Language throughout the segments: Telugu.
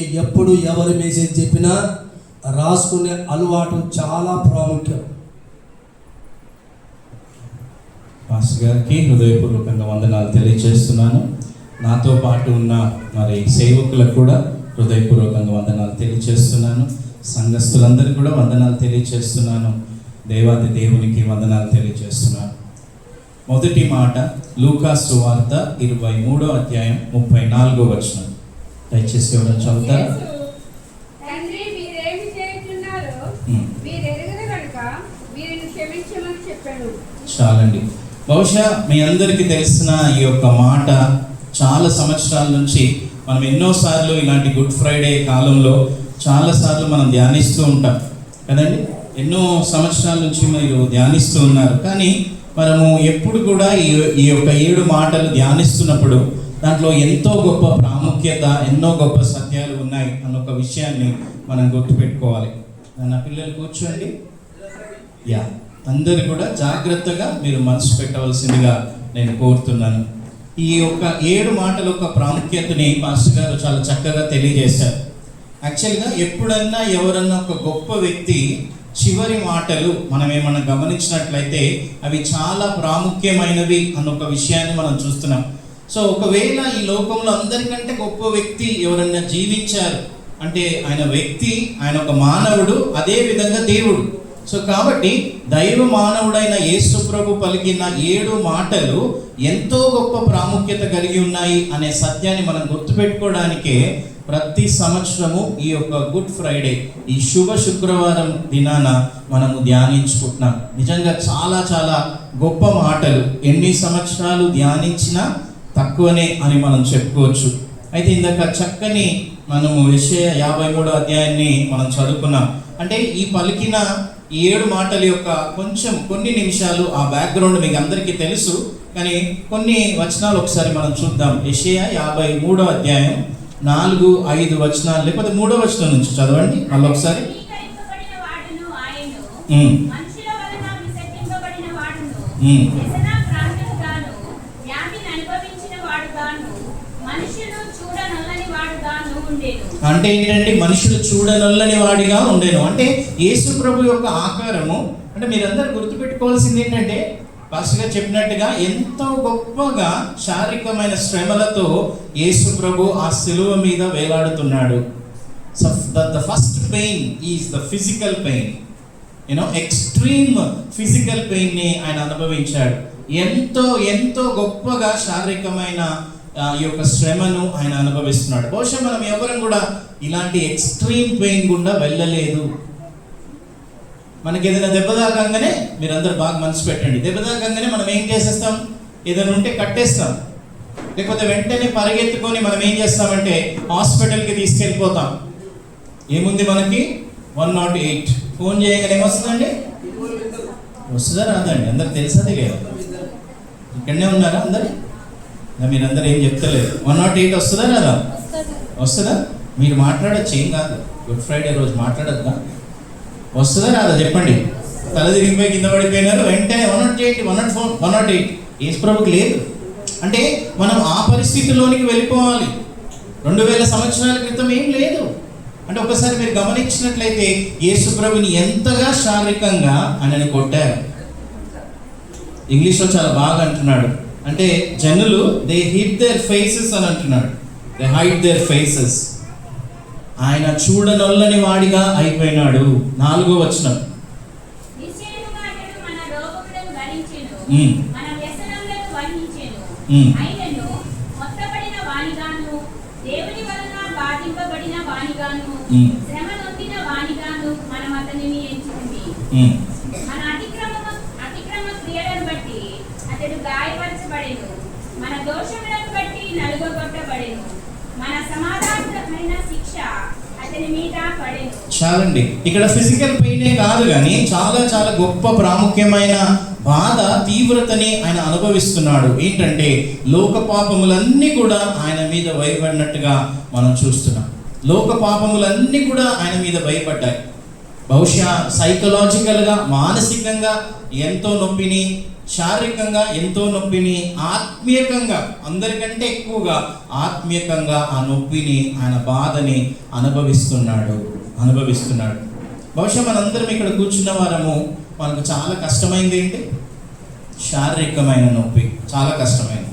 ఎప్పుడు ఎవరి మెసేజ్ చెప్పినా రాసుకునే అలవాటు చాలా ప్రాముఖ్యం. పాస్టర్ గారికి హృదయపూర్వకంగా వందనాలు తెలియజేస్తున్నాను. నాతో పాటు ఉన్న మరి సేవకులకు కూడా హృదయపూర్వకంగా వందనాలు తెలియజేస్తున్నాను. సంఘస్థులందరికీ కూడా వందనాలు తెలియజేస్తున్నాను. దేవాది దేవునికి వందనాలు తెలియజేస్తున్నాను. మొదటి మాట లూకాసు వార్త ఇరవై మూడో అధ్యాయం ముప్పై నాలుగో వచనం. దయచేసి ఎవరైనా చదువుతారా యేసు, తండ్రి మీరేమి చేయుచున్నారో ఉమ్. మీరు ఎరుగున కనుక వీరిని క్షమించమని చెప్పాడు చాలండి. బహుశా మీ అందరికీ తెలిసిన ఈ యొక్క మాట చాలా సంవత్సరాల నుంచి మనం ఎన్నోసార్లు ఇలాంటి గుడ్ ఫ్రైడే కాలంలో చాలాసార్లు మనం ధ్యానిస్తూ ఉంటాం. కదండి? ఎన్నో సంవత్సరాల నుంచి మీరు ధ్యానిస్తూ ఉన్నారు. కానీ మనము ఎప్పుడు కూడా ఈ ఈ యొక్క ఏడు మాటలు ధ్యానిస్తున్నప్పుడు దాంట్లో ఎంతో గొప్ప ప్రాముఖ్యత ఎన్నో గొప్ప సత్యాలు ఉన్నాయి అన్న ఒక విషయాన్ని మనం గుర్తుపెట్టుకోవాలి. నా పిల్లలు కూర్చోండి. యా అందరు కూడా జాగ్రత్తగా మీరు మనసు పెట్టవలసిందిగా నేను కోరుతున్నాను. ఈ యొక్క ఏడు మాటల యొక్క ప్రాముఖ్యతని మాస్టర్ గారు చాలా చక్కగా తెలియజేశారు. యాక్చువల్గా ఎప్పుడన్నా ఎవరన్నా ఒక గొప్ప వ్యక్తి చివరి మాటలు మనం ఏమన్నా గమనించినట్లయితే అవి చాలా ప్రాముఖ్యమైనవి అన్న ఒక విషయాన్ని మనం చూస్తున్నాం. సో ఒకవేళ ఈ లోకంలో అందరికంటే గొప్ప వ్యక్తి ఎవరన్నా జీవించారు అంటే ఆయన వ్యక్తి ఆయన ఒక మానవుడు అదే విధంగా దేవుడు. సో కాబట్టి దైవ మానవుడైన యేసు ప్రభు పలికిన ఏడు మాటలు ఎంతో గొప్ప ప్రాముఖ్యత కలిగి ఉన్నాయి అనే సత్యాన్ని మనం గుర్తుపెట్టుకోవడానికే ప్రతి సంవత్సరము ఈ యొక్క గుడ్ ఫ్రైడే ఈ శుభ శుక్రవారం దినాన మనము ధ్యానించుకుంటున్నాం. నిజంగా చాలా చాలా గొప్ప మాటలు. ఎన్ని సంవత్సరాలు ధ్యానించినా తక్కువనే అని మనం చెప్పుకోవచ్చు. అయితే ఇందాక చక్కని మనము విషయ యాభై మూడో అధ్యాయాన్ని మనం చదువుకున్నాం. అంటే ఈ పలికిన ఈ ఏడు మాటల యొక్క కొంచెం కొన్ని నిమిషాలు ఆ బ్యాక్గ్రౌండ్ మీకు అందరికీ తెలుసు. కానీ కొన్ని వచనాలు ఒకసారి మనం చూద్దాం. యెషయా యాభై మూడో అధ్యాయం నాలుగు ఐదు వచనాలు లేకపోతే మూడో వచనం నుంచి చదవండి. మళ్ళీ ఒకసారి. ఉమ్. అంటే ఏంటంటే మనుషులు చూడనల్లని వాడిగా ఉండేను. అంటే యేసు ప్రభు యొక్క ఆకారము అంటే మీరందరూ గుర్తుపెట్టుకోవాల్సింది ఏంటంటే ఫస్ట్గా చెప్పినట్టుగా ఎంతో గొప్పగా శారీరకమైన శ్రమలతో యేసు ప్రభు ఆ శిలువ మీద వేలాడుతున్నాడు. So the first pain is the physical pain you know extreme physical పెయిన్ని ఆయన అనుభవించాడు. ఎంతో ఎంతో గొప్పగా శారీరకమైన ఈ యొక్క శ్రమను ఆయన అనుభవిస్తున్నాడు. బహుశా మనం ఎవరం కూడా ఇలాంటి ఎక్స్ట్రీమ్ పెయిన్ గుండా వెళ్ళలేదు. మనకి ఏదైనా దెబ్బ తాకంగానే మీరందరూ బాగా మనసు పెట్టండి. దెబ్బ తాకంగానే మనం ఏం చేసేస్తాం? ఏదైనా ఉంటే కట్టేస్తాం. లేకపోతే వెంటనే పరిగెత్తుకొని మనం ఏం చేస్తామంటే హాస్పిటల్కి తీసుకెళ్ళిపోతాం. ఏముంది మనకి? One nought eight. ఫోన్ చేయగానే ఏమొస్తుందండి? వస్తుందా రాదండి అందరు తెలుసది లేదు ఇక్కడనే ఉన్నారా అందరు? మీరందరూ ఏం చెప్తలేదు వన్ నాట్ ఎయిట్ వస్తుందా రాదా? వస్తుందా? మీరు మాట్లాడచ్చు ఏం కాదు. గుడ్ ఫ్రైడే రోజు మాట్లాడద్దా? వస్తుందా రాదా? చెప్పండి. తల తిరిగిపోయి కింద పడిపోయినారు వెంటనే one nought eight one nought four one nought eight Yesu ప్రభుకి లేదు. అంటే మనం ఆ పరిస్థితిలోనికి వెళ్ళిపోవాలి. రెండు వేల సంవత్సరాల క్రితం ఏం లేదు. అంటే ఒకసారి మీరు గమనించినట్లయితే యేసు ప్రభుని ఎంతగా శారీరకంగా ఆయనని కొట్టారు. ఇంగ్లీష్లో చాలా బాగా అంటున్నాడు. అంటే జనులు దే హిట్ దేర్ ఫేసెస్ అని అంటున్నాడు. దే హైడ్ దేర్ ఫేసెస్ ఆయన చూడనొల్లని వాడిగా అయిపోయినాడు. నాలుగో వచనం. నిశ్చయముగా బట్టి మన సమాధానమైన శిక్ష అతని మీద చాలండి. ఇక్కడ ఫిజికల్ పెయినే కాదు కానీ చాలా చాలా గొప్ప ప్రాముఖ్యమైన బాధ తీవ్రతని ఆయన అనుభవిస్తున్నాడు. ఏంటంటే లోక పాపములన్నీ కూడా ఆయన మీద భయపడినట్టుగా మనం చూస్తున్నాం. లోక పాపములన్నీ కూడా ఆయన మీద భయపడ్డాయి బహుశా సైకలాజికల్గా మానసికంగా ఎంతో నొప్పిని శారీరకంగా ఎంతో నొప్పిని ఆత్మీయకంగా అందరికంటే ఎక్కువగా ఆత్మీయకంగా ఆ నొప్పిని ఆయన బాధని అనుభవిస్తున్నాడు అనుభవిస్తున్నాడు. బహుశా మనందరం ఇక్కడ కూర్చున్న వారము మనకు చాలా కష్టమైంది ఏంటి? శారీరకమైన నొప్పి చాలా కష్టమైనది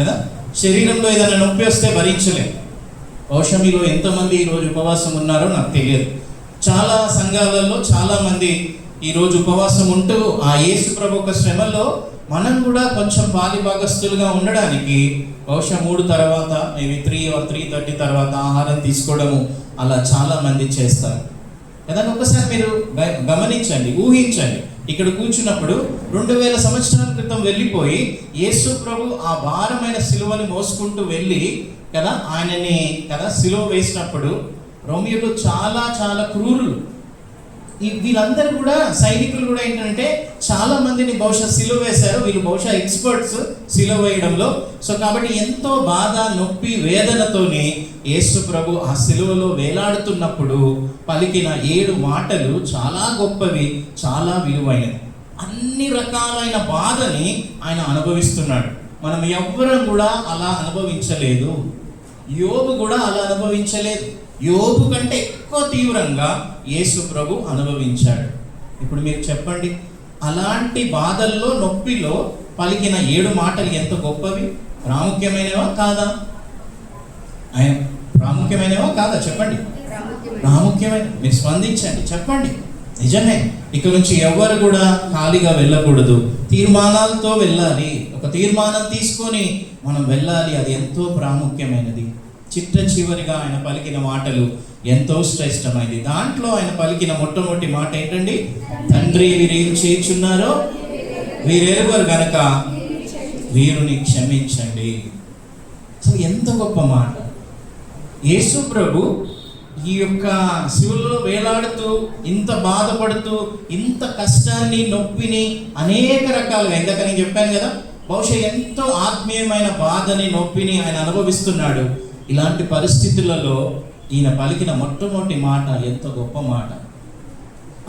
కదా? శరీరంలో ఏదైనా నొప్పి వస్తే భరించలేం. బహుశా మీలో ఎంతమంది ఈరోజు ఉపవాసం ఉన్నారో నాకు తెలియదు. చాలా సంఘాలలో చాలామంది ఈరోజు ఉపవాసం ఉంటూ ఆ యేసు ప్రభు ఒక శ్రమలో మనం కూడా కొంచెం పాలి భాగస్తులుగా ఉండడానికి బహుశా మూడు తర్వాత మేబీ త్రీ త్రీ థర్టీ తర్వాత ఆహారం తీసుకోవడము అలా చాలా మంది చేస్తారు. కదా ఒకసారి మీరు గ- గమనించండి ఊహించండి. ఇక్కడ కూర్చున్నప్పుడు రెండు వేల సంవత్సరాల క్రితం వెళ్ళిపోయి యేసు ప్రభు ఆ భారమైన సిలువని మోసుకుంటూ వెళ్ళి కదా ఆయనని కదా సిలువ వేసినప్పుడు రోమియోలు చాలా చాలా క్రూరులు. వీళ్ళందరూ కూడా సైనికులు కూడా ఏంటంటే చాలా మందిని బహుశా సిలువ వేశారు. వీళ్ళు బహుశా ఎక్స్పర్ట్స్ సిలువ వేయడంలో. సో కాబట్టి ఎంతో బాధ నొప్పి వేదనతోనే యేసు ప్రభు ఆ సిలువలో వేలాడుతున్నప్పుడు పలికిన ఏడు మాటలు చాలా గొప్పవి చాలా విలువైనవి. అన్ని రకాలైన బాధని ఆయన అనుభవిస్తున్నాడు. మనం ఎవ్వరం కూడా అలా అనుభవించలేదు. యోబు కూడా అలా అనుభవించలేదు. యోబు కంటే ఎక్కువ తీవ్రంగా యేసు ప్రభు అనుభవించాడు. ఇప్పుడు మీరు చెప్పండి అలాంటి బాధల్లో నొప్పిలో పలికిన ఏడు మాటలు ఎంత గొప్పవి? ప్రాముఖ్యమైనవా కాదా? ఆయన ప్రాముఖ్యమైనవా కాదా? చెప్పండి. ప్రాముఖ్యమైన మీరు స్పందించండి చెప్పండి. నిజమే ఇక నుంచి ఎవరు కూడా ఖాళీగా వెళ్ళకూడదు. తీర్మానాలతో వెళ్ళాలి. ఒక తీర్మానం తీసుకొని మనం వెళ్ళాలి. అది ఎంతో ప్రాముఖ్యమైనది. చిట్ట చివరిగా ఆయన పలికిన మాటలు ఎంతో శ్రేష్టమైనది దాంట్లో ఆయన పలికిన మొట్టమొదటి మాట ఏంటండి? తండ్రి వీరేం చేయుచున్నారో వీరెరువరు గనక వీరుని క్షమించండి. అసలు ఎంత గొప్ప మాట. యేసు ప్రభు ఈ యొక్క శివుల్లో వేలాడుతూ ఇంత బాధపడుతూ ఇంత కష్టాన్ని నొప్పిని అనేక రకాలుగా ఇందాక నేను చెప్పాను కదా బహుశా ఎంతో ఆత్మీయమైన బాధని నొప్పిని ఆయన అనుభవిస్తున్నాడు. ఇలాంటి పరిస్థితులలో ఈయన పలికిన మొట్టమొదటి మాట ఎంత గొప్ప మాట.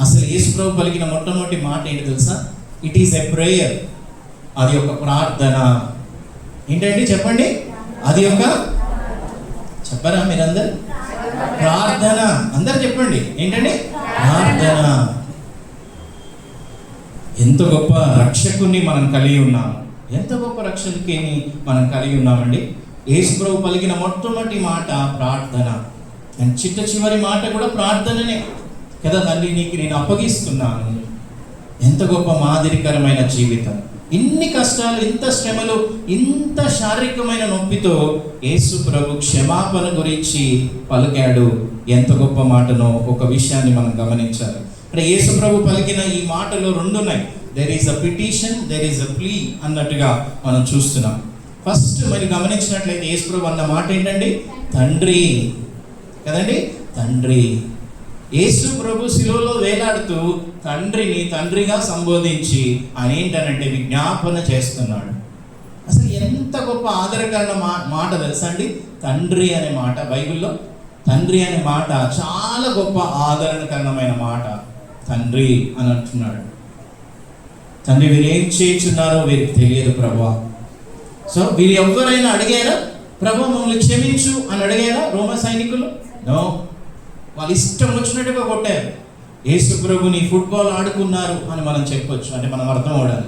అసలు యేసుప్రభు పలికిన మొట్టమొదటి మాట ఏంటి తెలుసా? ఇట్ ఈస్ ఎ ప్రేయర్ అది ఒక ప్రార్థన. ఏంటండి చెప్పండి? అది ఒక చెప్పరా మీరందరు? ప్రార్థన. అందరు చెప్పండి. ఏంటండి? ప్రార్థన. ఎంత గొప్ప రక్షకుని మనం కలిగి ఉన్నాము ఎంత గొప్ప రక్షకుని మనం కలిగి ఉన్నామండి? యేసుప్రభు పలికిన మొట్టమొదటి మాట ప్రార్థన. అండ్ చిట్ట చివరి మాట కూడా ప్రార్థననే. కదా తండ్రి నీకు నేను అప్పగిస్తున్నాను. ఎంత గొప్ప మాదిరికరమైన జీవితం. ఇన్ని కష్టాలు ఇంత శ్రమలు ఇంత శారీరకమైన నొప్పితో యేసు ప్రభు క్షమాపణ గురించి పలికాడు. ఎంత గొప్ప మాటనో ఒక విషయాన్ని మనం గమనించాలి. అంటే యేసు ప్రభు పలికిన ఈ మాటలు రెండు ఉన్నాయి there is a petition there is a plea అన్నట్టుగా మనం చూస్తున్నాం. ఫస్ట్ మరి గమనించినట్లయితే యేసు ప్రభు అన్న మాట ఏంటండి? తండ్రి. కదండి? తండ్రి. యేసు ప్రభు శిలువలో వేలాడుతూ తండ్రిని తండ్రిగా సంబోధించి ఆయన ఏంటనంటే విజ్ఞాపన చేస్తున్నాడు. అసలు ఎంత గొప్ప ఆదరకరణ మా మాట తెలుసా అండి తండ్రి అనే మాట బైబిల్లో. తండ్రి అనే మాట చాలా గొప్ప ఆదరణకరణమైన మాట. తండ్రి అని అంటున్నాడు. తండ్రి వీరేం ఏం చేయించున్నారో వీరికి తెలియదు ప్రభా. సో వీరు ఎవరైనా అడిగారా? ప్రభు మమ్మల్ని క్షమించు అని అడిగారా రోమ సైనికులు? నో. వాళ్ళు ఇష్టం వచ్చినట్టుగా కొట్టారు. యేసు ప్రభుని ఫుట్బాల్ ఆడుకున్నారు అని మనం చెప్పొచ్చు. అంటే మనం అర్థం అవడానికి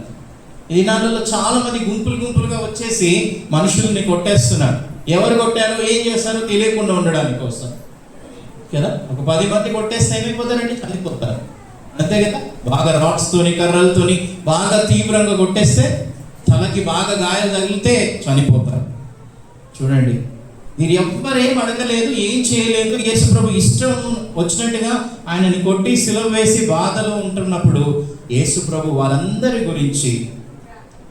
ఈ నాళ్ళలో చాలా మంది గుంపులు గుంపులుగా వచ్చేసి మనుషుల్ని కొట్టేస్తున్నారు. ఎవరు కొట్టారో ఏం చేస్తారో తెలియకుండా ఉండడానికి కోసం. కదా? ఒక పది మంది కొట్టేస్తే ఏమైపోతారండి? చనిపోతారు. అంతే కదా? బాగా రాడ్స్తోని కర్రలతోని బాగా తీవ్రంగా కొట్టేస్తే తలకి బాగా గాయం తగిలితే చనిపోతారు. చూడండి మీరు ఎవ్వరేం అడగలేదు ఏం చేయలేదు. యేసుప్రభు ఇష్టం వచ్చినట్టుగా ఆయనని కొట్టి సిలువ వేసి బాధలో ఉంటున్నప్పుడు యేసుప్రభు వారందరి గురించి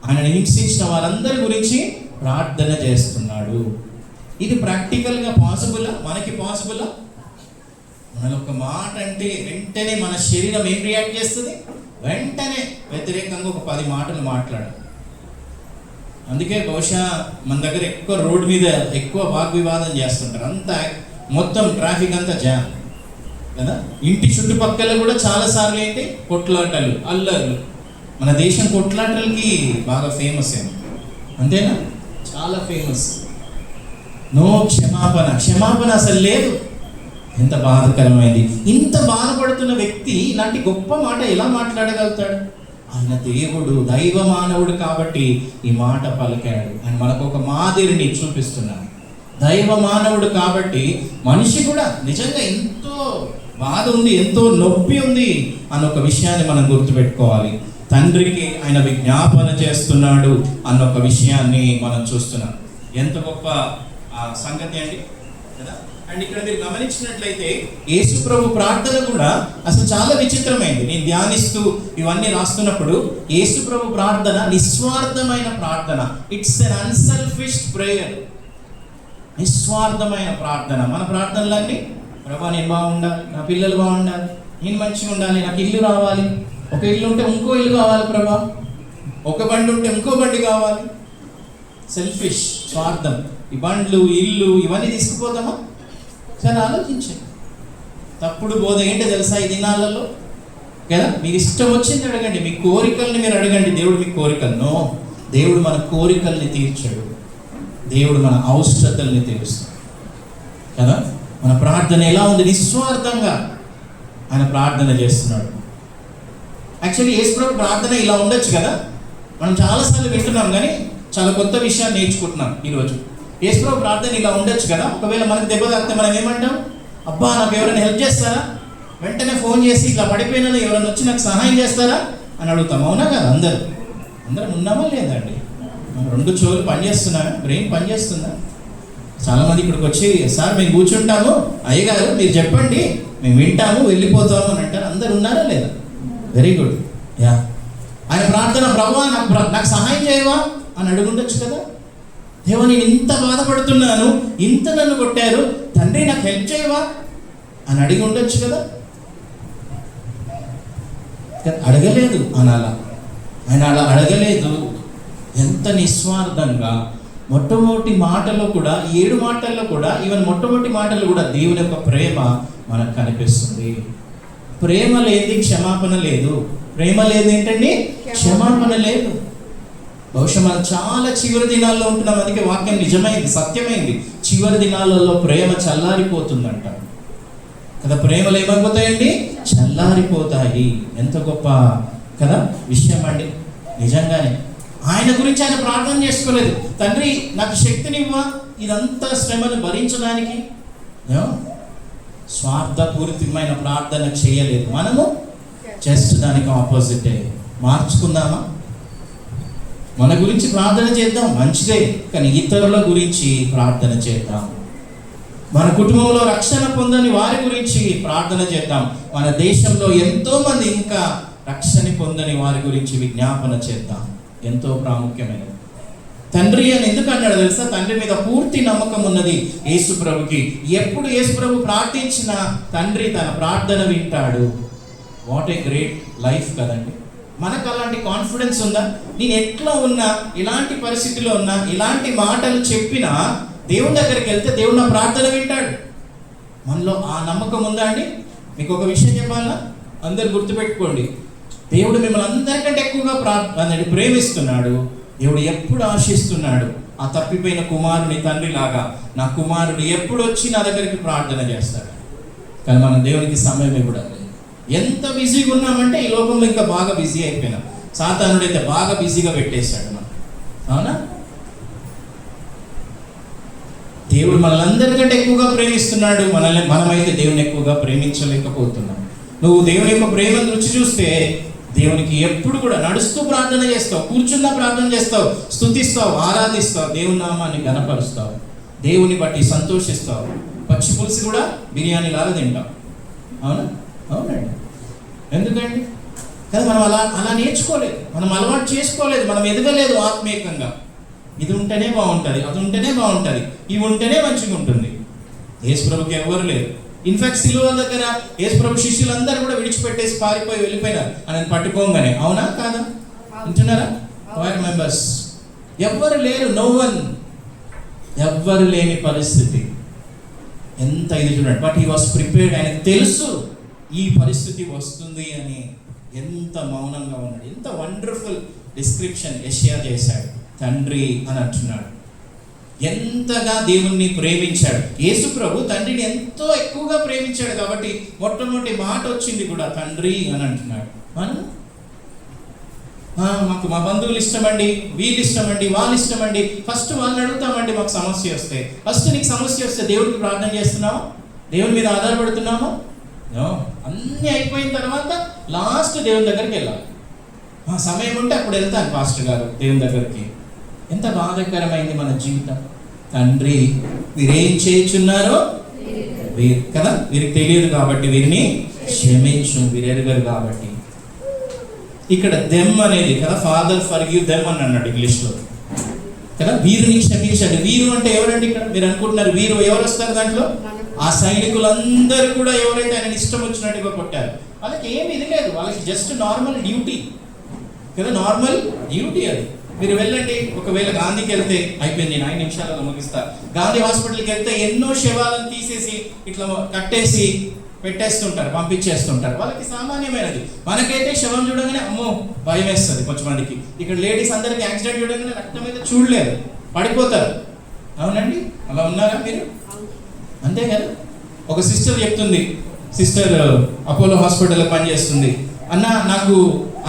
ఆయనని హింసించిన వారందరి గురించి ప్రార్థన చేస్తున్నాడు. ఇది ప్రాక్టికల్గా పాసిబులా? మనకి పాసిబులా? మనలో ఒక మాట అంటే వెంటనే మన శరీరం ఏం రియాక్ట్ చేస్తుంది? వెంటనే వ్యతిరేకంగా ఒక పది మాటలు మాట్లాడాలి అందుకే బహుశా మన దగ్గర ఎక్కువ రోడ్ మీద ఎక్కువ వాగ్వివాదం చేస్తుంటారు. అంతా మొత్తం ట్రాఫిక్ అంతా జామ్ కదా? ఇంటి చుట్టుపక్కల కూడా చాలాసార్లు ఏంటి? కొట్లాటలు అల్లర్లు. మన దేశం కొట్లాటలకి బాగా ఫేమస్ ఏమో. అంతేనా? చాలా ఫేమస్ నో క్షమాపణ. క్షమాపణ అసలు లేదు. ఎంత బాధకరమైంది. ఇంత బాధపడుతున్న వ్యక్తి ఇలాంటి గొప్ప మాట ఎలా మాట్లాడగలుగుతాడు? ఆయన దేవుడు దైవ మానవుడు కాబట్టి ఈ మాట పలికాడు. ఆయన మనకు ఒక మాదిరిని చూపిస్తున్నాడు. దైవ మానవుడు కాబట్టి మనిషి కూడా నిజంగా ఎంతో బాధ ఉంది ఎంతో నొప్పి ఉంది అన్న ఒక విషయాన్ని మనం గుర్తుపెట్టుకోవాలి. తండ్రికి ఆయన విజ్ఞాపన చేస్తున్నాడు అన్న ఒక విషయాన్ని మనం చూస్తున్నాం. ఎంత గొప్ప ఆ, సంగతి అండి? కదా? అండ్ ఇక్కడ మీరు గమనించినట్లయితే యేసు ప్రభు ప్రార్థన కూడా అసలు చాలా విచిత్రమైంది. నేను ధ్యానిస్తూ ఇవన్నీ రాస్తున్నప్పుడు యేసు ప్రభు ప్రార్థన నిస్వార్థమైన ప్రార్థన. ఇట్స్ ఎన్ అన్సెల్ఫిష్ ప్రేయర్ నిస్వార్థమైన ప్రార్థన. మన ప్రార్థనలన్నీ ప్రభా నేను బాగుండాలి నా పిల్లలు బాగుండాలి నేను మంచిగా ఉండాలి నాకు ఇల్లు రావాలి ఒక ఇల్లు ఉంటే ఇంకో ఇల్లు కావాలి ప్రభా ఒక బండి ఉంటే ఇంకో బండి కావాలి. సెల్ఫిష్ స్వార్థం. ఈ బండ్లు ఇల్లు ఇవన్నీ తీసుకుపోతామా? సరే ఆలోచించండి. తప్పుడు బోధ ఏంటో తెలుసా ఈ దినాలలో? కదా? మీకు ఇష్టం వచ్చింది అడగండి. మీ కోరికల్ని మీరు అడగండి. దేవుడు మీ కోరికలను దేవుడు మన కోరికల్ని తీర్చాడు. దేవుడు మన అవసరతల్ని తీరుస్తాడు. కదా? మన ప్రార్థన ఎలా ఉంది? నిస్వార్థంగా ఆయన ప్రార్థన చేస్తున్నాడు. యాక్చువల్లీ యేసుప్రభు ప్రార్థన ఇలా ఉండొచ్చు కదా? మనం చాలాసార్లు వింటున్నాం కానీ చాలా కొత్త విషయాన్ని నేర్చుకుంటున్నాం ఈరోజు. యేసుప్రభు ప్రార్థన ఇలా ఉండొచ్చు కదా? ఒకవేళ మనకు దెబ్బ తాకితే మనం ఏమంటాం? అబ్బా నాకు ఎవరైనా హెల్ప్ చేస్తారా? వెంటనే ఫోన్ చేసి ఇట్లా పడిపోయినా ఎవరైనా వచ్చి నాకు సహాయం చేస్తారా? అని అడుగుతాం. అవునా కదా అందరూ? అందరం ఉన్నామా లేదండి రెండు చెవులు పనిచేస్తున్నా బ్రెయిన్ పనిచేస్తుందా చాలామంది ఇక్కడికి వచ్చి సార్ మేము కూర్చుంటాము. అయ్యగారు మీరు చెప్పండి. మేము వింటాము వెళ్ళిపోతాము అని అంటారు. అందరు ఉన్నారా లేదా? వెరీ గుడ్ యా ఆయన ప్రార్థన ప్రభు నాకు నాకు సహాయం చేయవా? అని అడుగుండొచ్చు కదా? దేవా నేను ఇంత బాధపడుతున్నాను ఇంత నన్ను కొట్టారు తండ్రి నాకు హెల్ప్ చేయవా? అని అడిగి ఉండొచ్చు కదా. అడగలేదు అనాలా. ఆయన అలా అడగలేదు. ఎంత నిస్వార్థంగా. మొట్టమొదటి మాటలో కూడా ఏడు మాటల్లో కూడా ఈవెన్ మొట్టమొదటి మాటలు కూడా దేవుని యొక్క ప్రేమ మనకు కనిపిస్తుంది. ప్రేమ లేని క్షమాపణ లేదు. ప్రేమ లేదు ఏంటండి? క్షమాపణ లేదు. బహుశా మనం చాలా చివరి దినాల్లో ఉంటున్నాం. అందుకే వాక్యం నిజమైంది సత్యమైంది. చివరి దినాలలో ప్రేమ చల్లారిపోతుందంట. కదా ప్రేమలు ఏమైపోతాయండి? చల్లారిపోతాయి. ఎంత గొప్ప కదా విషయం అండి. నిజంగానే. ఆయన గురించి ఆయన ప్రార్థన చేసుకోలేదు. తండ్రి నాకు శక్తినివ్వా. ఇదంతా శ్రమను భరించడానికి. ఏమో? స్వార్థపూరితమైన ప్రార్థన చేయలేదు. మనము జస్ట్ దానికి ఆపోజిటే. మార్చుకుందామా? మన గురించి ప్రార్థన చేద్దాం. మంచిదే. కానీ ఇతరుల గురించి ప్రార్థన చేద్దాం. మన కుటుంబంలో రక్షణ పొందని వారి గురించి ప్రార్థన చేద్దాం. మన దేశంలో ఎంతో మంది ఇంకా రక్షణ పొందని వారి గురించి విజ్ఞాపన చేద్దాం. ఎంతో ప్రాముఖ్యమైనది తండ్రి అని ఎందుకు అన్నాడు తెలుసా? తండ్రి మీద పూర్తి నమ్మకం ఉన్నది యేసు ప్రభుకి. ఎప్పుడు యేసు ప్రభు ప్రార్థించినా తండ్రి తన ప్రార్థన వింటాడు. వాట్ ఏ గ్రేట్ లైఫ్ కదండి. మనకు అలాంటి కాన్ఫిడెన్స్ ఉందా? నేను ఎట్లా ఉన్నా ఇలాంటి పరిస్థితిలో ఉన్నా ఇలాంటి మాటలు చెప్పినా దేవుని దగ్గరికి వెళ్తే దేవుడు నా ప్రార్థన వింటాడు. మనలో ఆ నమ్మకం ఉందా అండి? మీకు ఒక విషయం చెప్పాలా? అందరు గుర్తుపెట్టుకోండి. దేవుడు మిమ్మల్ని అందరికంటే ఎక్కువగా ప్రార్థన ప్రేమిస్తున్నాడు. దేవుడు ఎప్పుడు ఆశిస్తున్నాడు ఆ తప్పిపోయిన కుమారుని తండ్రి లాగా నా కుమారుడు ఎప్పుడు వచ్చి నా దగ్గరికి ప్రార్థన చేస్తాడు? కానీ మనం దేవునికి సమయం ఇవ్వడం లేదు. ఎంత బిజీగా ఉన్నామంటే ఈ లోకంలో ఇంకా బాగా బిజీ అయిపోయినాం. సాతానుడు అయితే బాగా బిజీగా పెట్టేశాడు మనం అవునా? దేవుడు మనల్ని అందరికంటే ఎక్కువగా ప్రేమిస్తున్నాడు. మనల్ని మనమైతే దేవుని ఎక్కువగా ప్రేమించలేకపోతున్నాం. నువ్వు దేవుని యొక్క ప్రేమను రుచి చూస్తే దేవునికి ఎప్పుడు కూడా నడుస్తూ ప్రార్థన చేస్తావు కూర్చున్న ప్రార్థన చేస్తావు స్తుతిస్తావు ఆరాధిస్తావు దేవుని నామాన్ని గనపరుస్తావు దేవుని బట్టి సంతోషిస్తావు. పచ్చి పులుసు కూడా బిర్యానీ లాగా తింటావు. అవునా? అవునండి. ఎందుకండి? కానీ మనం అలా అలా నేర్చుకోలేదు. మనం అలవాటు చేసుకోలేదు. మనం ఎదగలేదు ఆత్మీయంగా. ఇది ఉంటేనే బాగుంటుంది అది ఉంటేనే బాగుంటుంది ఇవి ఉంటేనే మంచిగా ఉంటుంది. యేసుప్రభుకి ఎవరు లేరు. ఇన్ఫాక్ట్ సిలువ దగ్గర యేసుప్రభు శిష్యులందరూ కూడా విడిచిపెట్టేసి పారిపోయి వెళ్ళిపోయినారు. అని పట్టుకోగానే. అవునా? కాదా? వింటున్నారా? వైర్ మెంబర్స్ ఎవ్వరు లేరు. నో వన్ ఎవ్వరు లేని పరిస్థితి. ఎంత ఇది చూడండి. బట్ హీ వాస్ ప్రిపేర్డ్ ఆయనకు తెలుసు. ఈ పరిస్థితి వస్తుంది అని ఎంత మౌనంగా ఉన్నాడు. ఎంత వండర్ఫుల్ డిస్క్రిప్షన్ యష్యా చేశాడు. తండ్రి అని అంటున్నాడు. ఎంతగా దేవుణ్ణి ప్రేమించాడు. యేసు ప్రభు తండ్రిని ఎంతో ఎక్కువగా ప్రేమించాడు కాబట్టి మొట్టమొదటి మాట వచ్చింది కూడా తండ్రి అని అంటున్నాడు. మనం? మాకు మా బంధువులు ఇష్టమండి వీళ్ళు ఇష్టమండి వాళ్ళు ఇష్టమండి. ఫస్ట్ వాళ్ళని అడుగుతామండి మాకు సమస్య వస్తే. ఫస్ట్ నీకు సమస్య వస్తే దేవుడికి ప్రార్థన చేస్తున్నావు? దేవుడి మీద ఆధారపడుతున్నాము అన్నీ అయిపోయిన తర్వాత లాస్ట్ దేవుని దగ్గరికి వెళ్ళాలి. ఆ సమయం ఉంటే అప్పుడు వెళ్తాను పాస్టర్ గారు దేవుని దగ్గరికి. ఎంత బాధాకరమైంది మన జీవితం. తండ్రి వీరేం చేయుచున్నారో వీరు కదా? వీరికి తెలియదు కాబట్టి వీరిని క్షమించు వీరెరగరు కాబట్టి. ఇక్కడ దెమ్ అనేది కదా? ఫాదర్ ఫర్ గివ్ దెమ్ అని అన్నాడు ఇంగ్లీష్లో కదా? వీరిని క్షమించండి. వీరు అంటే ఎవరండి ఇక్కడ? మీరు అనుకుంటున్నారు వీరు ఎవరు వస్తారు దాంట్లో? ఆ సైనికులందరూ కూడా ఎవరైతే ఆయన ఇష్టం వచ్చినట్టుగా కొట్టారు వాళ్ళకి ఏమి ఇది లేదు. వాళ్ళకి జస్ట్ నార్మల్ డ్యూటీ కదా నార్మల్ డ్యూటీ అది. మీరు వెళ్ళండి. ఒకవేళ గాంధీకి వెళ్తే అయిపోయింది నేను ఐదు నిమిషాలలో ముగిస్తా. గాంధీ హాస్పిటల్కి వెళ్తే ఎన్నో శవాలను తీసేసి ఇట్లా కట్టేసి పెట్టేస్తుంటారు పంపించేస్తుంటారు. వాళ్ళకి సామాన్యమైనది. మనకైతే శవం చూడగానే అమ్మో భయం వేస్తుంది కొంచెమందికి ఇక్కడ లేడీస్ అందరికి యాక్సిడెంట్ చూడగానే రక్తం అయితే చూడలేదు. పడిపోతారు. అవునండి? అలా ఉన్నారా మీరు? అంతే కదా ఒక సిస్టర్ చెప్తుంది సిస్టర్ అపోలో హాస్పిటల్లో పనిచేస్తుంది. అన్న నాకు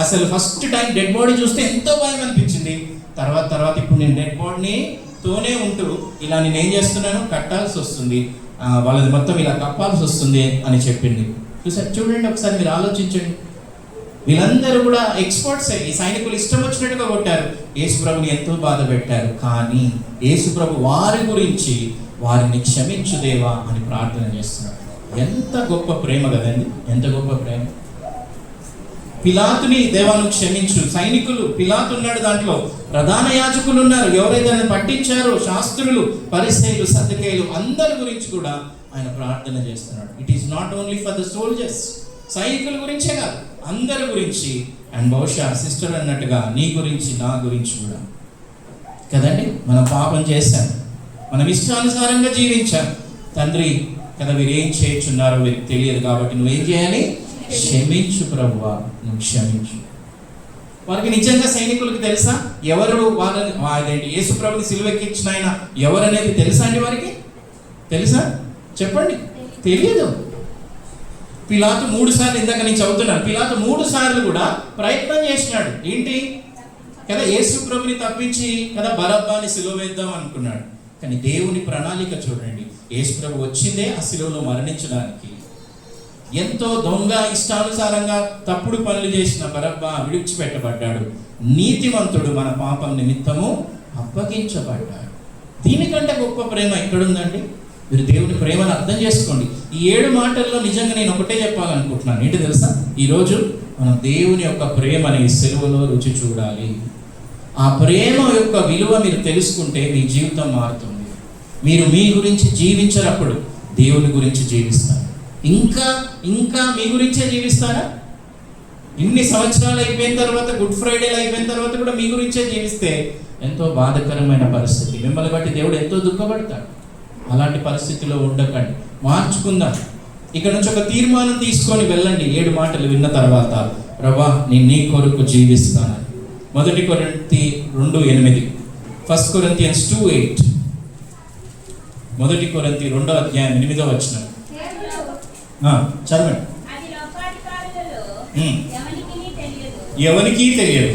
అసలు ఫస్ట్ టైం డెడ్ బాడీ చూస్తే ఎంతో భయం అనిపించింది. తర్వాత తర్వాత ఇప్పుడు నేను డెడ్ బాడీని తోనే ఉంటూ ఇలా నేను ఏం చేస్తున్నాను? కట్టాల్సి వస్తుంది. వాళ్ళది మొత్తం ఇలా కప్పాల్సి వస్తుంది అని చెప్పింది. చూసారు చూడండి ఒకసారి మీరు ఆలోచించండి. వీళ్ళందరూ కూడా ఎక్స్పర్ట్స్ ఈ సైనికులు ఇష్టం వచ్చినట్టుగా కొట్టారు. యేసుప్రభుని ఎంతో బాధ పెట్టారు. కానీ యేసుప్రభు వారి గురించి వారిని క్షమించు దేవా అని ప్రార్థన చేస్తున్నాడు. ఎంత గొప్ప ప్రేమ కదండి. ఎంత గొప్ప ప్రేమ. పిలాతుని దేవాను క్షమించు. సైనికులు పిలాతు ఉన్నాడు దాంట్లో. ప్రధాన యాజకులు ఉన్నారు. ఎవరైతే పట్టించారో శాస్త్రులు పరిసయులు సద్దకేయులు అందరి గురించి కూడా ఆయన ప్రార్థన చేస్తున్నాడు. It is not only for the soldiers సైనికుల గురించే కాదు. అందరి గురించి అండ్ బహుశా సిస్టర్ అన్నట్టుగా నీ గురించి నా గురించి కూడా. కదండి? మనం పాపం చేశాను మనం ఇష్టానుసారంగా జీవించాం. తండ్రి కదా మీరేం చేయొచ్చున్నారో మీకు వీరికి తెలియదు కాబట్టి నువ్వేం చేయాలి? క్షమించు ప్రభువా నువ్వు క్షమించు. వారికి నిజంగా సైనికులకు తెలుసా? ఎవరు వాళ్ళని అదేంటి యేసు ప్రభుని సిలువెక్కించిన ఆయన ఎవరనేది తెలుసా అండి వారికి? తెలుసా? చెప్పండి. తెలియదు. పిలాతు మూడు సార్లు ఇందాక నేను చదువుతున్నాను. పిలాతు మూడు సార్లు కూడా ప్రయత్నం చేసినాడు. ఏంటి? కదా యేసు ప్రభుని తప్పించి కదా బరబ్బాని సిలువ వేద్దాం అనుకున్నాడు. కానీ దేవుని ప్రణాళిక చూడండి. యేసుప్రభు వచ్చిందే ఆ సిలువలో మరణించడానికి. ఎంతో దొంగ ఇష్టానుసారంగా తప్పుడు పనులు చేసిన బరబ్బ విడిచిపెట్టబడ్డాడు. నీతివంతుడు మన పాపం నిమిత్తము అప్పగించబడ్డాడు. దీనికంటే గొప్ప ప్రేమ ఎక్కడుందండి? మీరు దేవుని ప్రేమను అర్థం చేసుకోండి. ఈ ఏడు మాటల్లో నిజంగా నేను ఒకటే చెప్పాలనుకుంటున్నాను. ఏంటి తెలుసా? ఈరోజు మనం దేవుని యొక్క ప్రేమని సెలవులో రుచి చూడాలి. ఆ ప్రేమ యొక్క విలువ మీరు తెలుసుకుంటే మీ జీవితం మారుతుంది. మీరు మీ గురించి జీవించినప్పుడు దేవుని గురించి జీవిస్తారు. ఇంకా ఇంకా మీ గురించే జీవిస్తారా? ఇన్ని సంవత్సరాలు అయిపోయిన తర్వాత గుడ్ ఫ్రైడేలు అయిపోయిన తర్వాత కూడా మీ గురించే జీవిస్తే ఎంతో బాధకరమైన పరిస్థితి. మిమ్మల్ని బట్టి దేవుడు ఎంతో దుఃఖపడతాడు. అలాంటి పరిస్థితిలో ఉండకండి. మార్చుకుందాం. ఇక్కడ నుంచి ఒక తీర్మానం తీసుకొని వెళ్ళండి. ఏడు మాటలు విన్న తర్వాత ప్రభా నేను నీ కొరకు జీవిస్తాను. మొదటి కొరంతి రెండు ఎనిమిది. ఫస్ట్ కొరింతియన్స్ టూ ఎయిట్ మొదటి కొరింతి రెండో అధ్యాయం ఎనిమిదో వచ్చిన చదవండి. ఎవరికీ తెలియదు.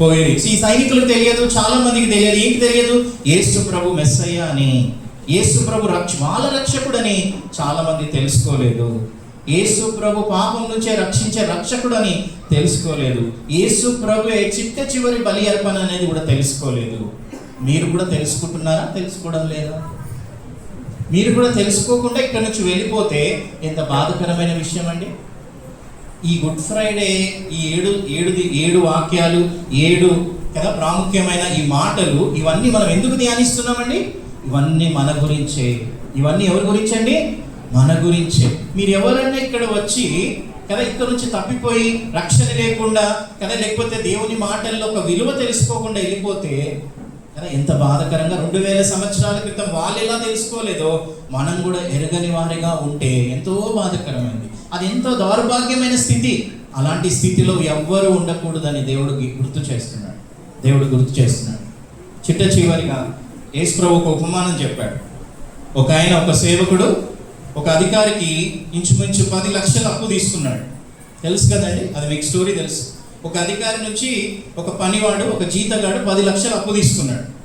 పోయింది. ఈ సైనికులకు తెలియదు చాలా మందికి తెలియదు. ఏంటి తెలియదు? యేసు ప్రభు మెస్సయ్య అని. యేసు ప్రభు రక్ష వాళ్ళ రక్షకుడని చాలా మంది తెలుసుకోలేదు. యేసు ప్రభు పాపం నుంచే రక్షించే రక్షకుడని తెలుసుకోలేదు. యేసు ప్రభు చిట్ట చివరి బలి అర్పణ అనేది కూడా తెలుసుకోలేదు. మీరు కూడా తెలుసుకుంటున్నారా? తెలుసుకోవడం లేదా? మీరు కూడా తెలుసుకోకుండా ఇక్కడ నుంచి వెళ్ళిపోతే ఎంత బాధకరమైన విషయం అండి ఈ గుడ్ ఫ్రైడే ఈ ఏడు ఏడు ఏడు వాక్యాలు ఏడు కదా ప్రాముఖ్యమైన ఈ మాటలు ఇవన్నీ మనం ఎందుకు ధ్యానిస్తున్నామండి? ఇవన్నీ మన గురించే. ఇవన్నీ ఎవరి గురించండి? మన గురించే. మీరు ఎవరైనా ఇక్కడ వచ్చి కదా ఇక్కడ నుంచి తప్పిపోయి రక్షణ లేకుండా కదా లేకపోతే దేవుని మాటల్లో ఒక విలువ తెలుసుకోకుండా వెళ్ళిపోతే కదా ఎంత బాధకరంగా రెండు వేల సంవత్సరాల క్రితం వాళ్ళు ఎలా తెలుసుకోలేదో మనం కూడా ఎరగని వారిగా ఉంటే ఎంతో బాధకరమైంది. అది ఎంతో దౌర్భాగ్యమైన స్థితి. అలాంటి స్థితిలో ఎవ్వరూ ఉండకూడదని దేవుడు గుర్తు చేస్తున్నాడు. దేవుడు గుర్తు చేస్తున్నాడు. చిట్ట చివరిగా యేసు ప్రభు ఒక ఉపమానం చెప్పాడు. ఒక ఆయన ఒక సేవకుడు ఒక అధికారికి ఇంచుమించు పది లక్షలు అప్పు తీసుకున్నాడు. తెలుసు కదండి అది మీకు స్టోరీ తెలుసు. ఒక అధికారి నుంచి ఒక పనివాడు ఒక జీతగాడు పది లక్షలు అప్పు తీసుకున్నాడు.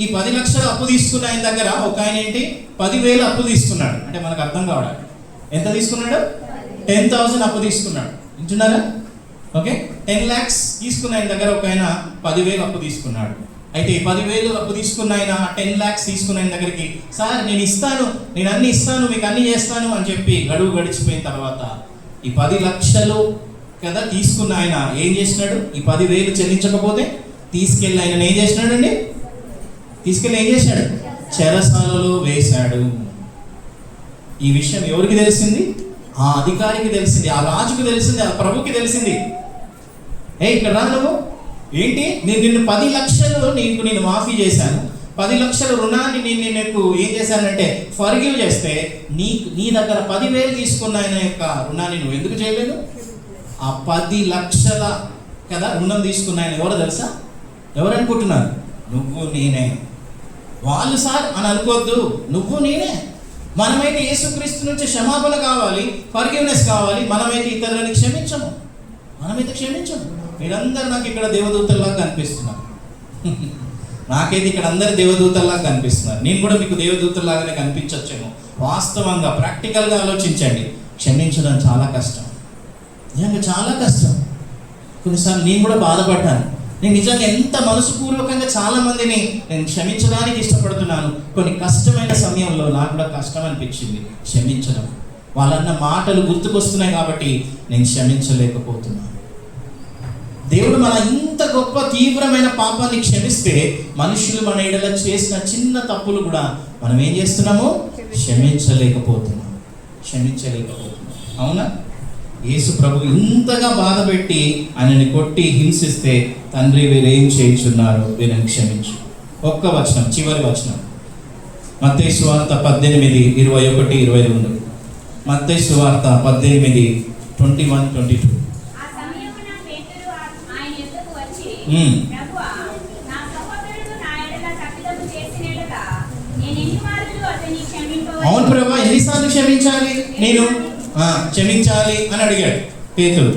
ఈ పది లక్షల అప్పు తీసుకున్న ఆయన దగ్గర ఒక ఆయన ఏంటి? పదివేలు అప్పు తీసుకున్నాడు. అంటే మనకు అర్థం కావడానికి ఎంత తీసుకున్నాడు? టెన్ థౌసండ్ అప్పు తీసుకున్నాడు. వింటున్నారా? ఓకే? టెన్ ల్యాక్స్ తీసుకున్న ఆయన దగ్గర ఒక ఆయన పదివేలు అప్పు తీసుకున్నాడు. అయితే ఈ పదివేలు అప్పు తీసుకున్న ఆయన టెన్ ల్యాక్స్ తీసుకున్న ఆయన దగ్గరికి సార్ నేను ఇస్తాను నేను అన్ని ఇస్తాను మీకు అన్ని చేస్తాను అని చెప్పి గడువు గడిచిపోయిన తర్వాత ఈ పది లక్షలు కదా తీసుకున్న ఆయన ఏం చేసినాడు? ఈ పదివేలు చెల్లించకపోతే తీసుకెళ్ళి ఆయన ఏం చేసినాడండి? తీసుకెళ్ళి ఏం చేశాడు? చెరసాలలో వేశాడు. ఈ విషయం ఎవరికి తెలిసింది? ఆ అధికారికి తెలిసింది ఆ రాజుకు తెలిసింది ఆ ప్రభుకి తెలిసింది. ఏ ఇక్కడ రా నువ్వు ఏంటి? నేను నిన్ను పది లక్షలు నీకు నేను మాఫీ చేశాను. పది లక్షల రుణాన్ని నేను నీకు ఏం చేశానంటే ఫర్గివ్ చేస్తే నీ నీ దగ్గర పదివేలు తీసుకున్న ఆయన యొక్క రుణాన్ని నువ్వు ఎందుకు చేయలేదు? ఆ పది లక్షల కదా రుణం తీసుకున్న ఆయన ఎవరో తెలుసా? ఎవరు అనుకుంటున్నారు నువ్వు నేనే. వాళ్ళు సార్ అని అనుకోవద్దు నువ్వు నేనే. మనమైతే యేసుక్రీస్తు నుంచి క్షమాపణ కావాలి ఫర్గివ్నెస్ కావాలి మనమైతే ఇతరులని క్షమించము. మనమైతే క్షమించము. మీరందరూ నాకు ఇక్కడ దేవదూతల్లాగా కనిపిస్తున్నారు. నాకైతే ఇక్కడ అందరు దేవదూతల్లాగా కనిపిస్తున్నారు. నేను కూడా మీకు దేవదూతల్లాగానే కనిపించవచ్చేమో వాస్తవంగా ప్రాక్టికల్గా ఆలోచించండి. క్షమించడం చాలా కష్టం. నిజంగా చాలా కష్టం. కొన్నిసార్లు నేను కూడా బాధపడ్డాను. నేను నిజంగా ఎంత మనసుపూర్వకంగా చాలామందిని నేను క్షమించడానికి ఇష్టపడుతున్నాను. కొన్ని కష్టమైన సమయంలో నాకు కూడా కష్టం అనిపించింది. క్షమించడం. వాళ్ళన్న మాటలు గుర్తుకొస్తున్నాయి కాబట్టి నేను క్షమించలేకపోతున్నాను. దేవుడు మన ఇంత గొప్ప తీవ్రమైన పాపాన్ని క్షమిస్తే మనుషులు మన ఎడల చేసిన చిన్న తప్పులు కూడా మనం ఏం చేస్తున్నాము? క్షమించలేకపోతున్నాం. క్షమించలేకపోతున్నాం. అవునా? యేసు ప్రభు ఇంతగా బాధపెట్టి ఆయనని కొట్టి హింసిస్తే తండ్రి వీరేం చేయించున్నారు? వీరని క్షమించు. ఒక్క వచనం చివరి వచనం. మత్తయి సువార్త పద్దెనిమిది ఇరవై ఒకటి ఇరవై రెండు. మత్తే సువార్త పద్దెనిమిది ట్వంటీ వన్ ట్వంటీ టూ ఆ సమయమున పేతురు ఆ- ఆయన యొద్దకు వచ్చి మ్మ్. ప్రభువా నా సహోదరుడు నా ఎడల తప్పిదము చేసిన ఎడల నేను ఎన్ని మార్లు అతన్ని క్షమింపవలెను? అవును ప్రభా ఎన్నిసార్లు క్షమించాలి? నేను? క్షమించాలి అని అడిగాడు Pethudu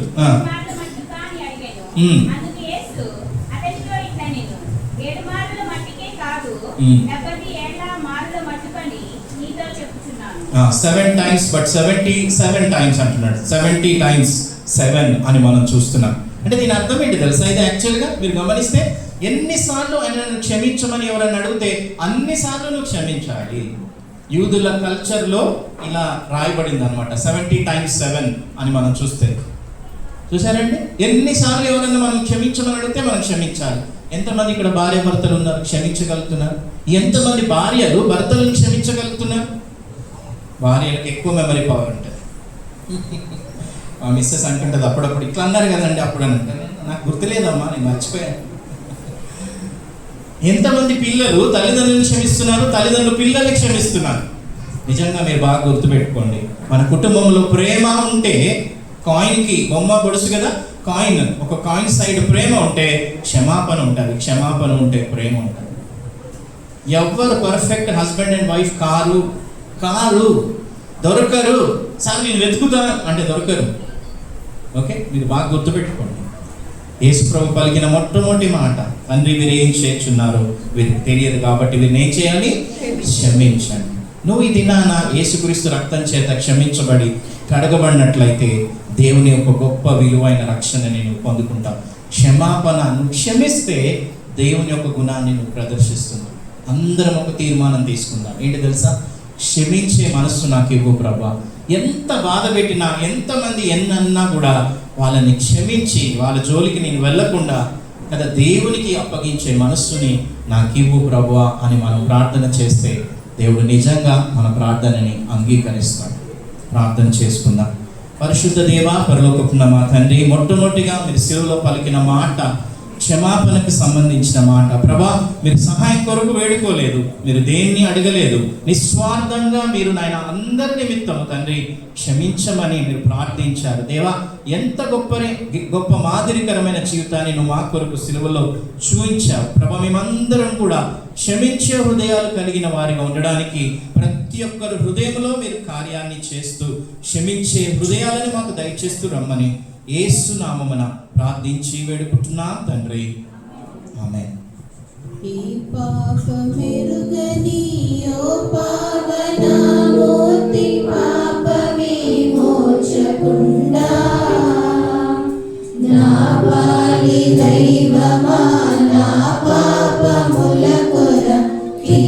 seven times but seventy seven times అంటున్నాడు. సెవెంటీ టైమ్స్ సెవెన్ అని మనం చూస్తున్నాం. అంటే దీని అర్థం ఏంటి తెలుసా? ఇది యాక్చువల్గా మీరు గమనిస్తే ఎన్నిసార్లు ఆయనను క్షమించమని ఎవరైనా అడిగితే అన్నిసార్లు నువ్వు క్షమించాలి. యూదుల కల్చర్లో ఇలా రాయబడింది అనమాట సెవెంటీ టైమ్స్ సెవెన్ అని మనం చూస్తే. చూసారండి ఎన్నిసార్లు ఎవరైనా మనం క్షమించమని అడిగితే మనం క్షమించాలి. ఎంతమంది ఇక్కడ భార్య భర్తలు ఉన్నారు? క్షమించగలుగుతున్నారు? ఎంతమంది భార్యలు భర్తలను క్షమించగలుగుతున్నారు? భార్యలకు ఎక్కువ మెమరీ పవర్ ఉంటుంది. మిస్సెస్ అంటుంటుంది అప్పుడప్పుడు ఇట్లా అన్నారు కదండి అప్పుడు అని అంటే నాకు గుర్తులేదమ్మా నేను మర్చిపోయాను. ఎంతమంది పిల్లలు తల్లిదండ్రులను క్షమిస్తున్నారు తల్లిదండ్రులు పిల్లల్ని క్షమిస్తున్నారు. నిజంగా మీరు బాగా గుర్తుపెట్టుకోండి. మన కుటుంబంలో ప్రేమ ఉంటే కాయిన్కి బొమ్మ పొడుసు కదా కాయిన్. ఒక కాయిన్ సైడ్ ప్రేమ ఉంటే క్షమాపణ ఉంటుంది. క్షమాపణ ఉంటే ప్రేమ ఉంటుంది. ఎవ్వరు పర్ఫెక్ట్ హస్బెండ్ అండ్ వైఫ్ కారు కారు దొరకరు. సార్ నేను వెతుకుతాను. అంటే దొరకరు. ఓకే? మీరు బాగా గుర్తుపెట్టుకోండి. యేసుప్రభు పలికిన మొట్టమొదటి మాట తండ్రి మీరు ఏం చేస్తున్నారు? వీరికి తెలియదు కాబట్టి వీరిని ఏం చేయాలి? క్షమించండి. నువ్వు ఈ దినాన యేసుక్రీస్తు రక్తం చేత క్షమించబడి కడగబడినట్లయితే దేవుని యొక్క గొప్ప విలువైన రక్షణ నేను పొందుకుంటావు క్షమాపణ క్షమిస్తే దేవుని యొక్క గుణాన్ని నువ్వు ప్రదర్శిస్తున్నావు. అందరం ఒక తీర్మానం తీసుకుందాం. ఏంటి తెలుసా? క్షమించే మనస్సు నాకు ఇవ్వు ప్రభా. ఎంత బాధ పెట్టినా ఎంతమంది ఎన్నన్నా కూడా వాళ్ళని క్షమించి వాళ్ళ జోలికి నేను వెళ్ళకుండా కదా దేవునికి అప్పగించే మనస్సుని నాకివ్వు ప్రభు అని మనం ప్రార్థన చేస్తే దేవుడు నిజంగా మన ప్రార్థనని అంగీకరిస్తాడు. ప్రార్థన చేసుకుందాం. పరిశుద్ధ దేవ పరలోకపున్న మా తండ్రి మొట్టమొదటిగా మీరు శివులో పలికిన మాట క్షమాపణకు సంబంధించిన మాట. ప్రభా మీరు సహాయం కొరకు వేడుకోలేదు మీరు దేన్ని అడగలేదు నిస్వార్థంగా మీరు నాయన అందరి నిమిత్తము తండ్రి క్షమించమని మీరు ప్రార్థించారు. దేవా ఎంత గొప్ప గొప్ప మాదిరికరమైన జీవితాన్ని నువ్వు మా కొరకు సిలువలో చూపించావు ప్రభా మేమందరం కూడా క్షమించే హృదయాలు కలిగిన వారిగా ఉండడానికి ప్రతి ఒక్కరు హృదయంలో మీరు కార్యాన్ని చేస్తూ క్షమించే హృదయాలను మాకు దయచేస్తూ రమ్మని ఏసునామమున ప్రార్థించి వేడుకుంటున్నాం తండ్రి. ఆమె ఈ పాపమెరుగని ఓ పావనమూర్తి పాపమే మోచకుండా నా పాలి దైవమా నా పాపముల కొర ఈ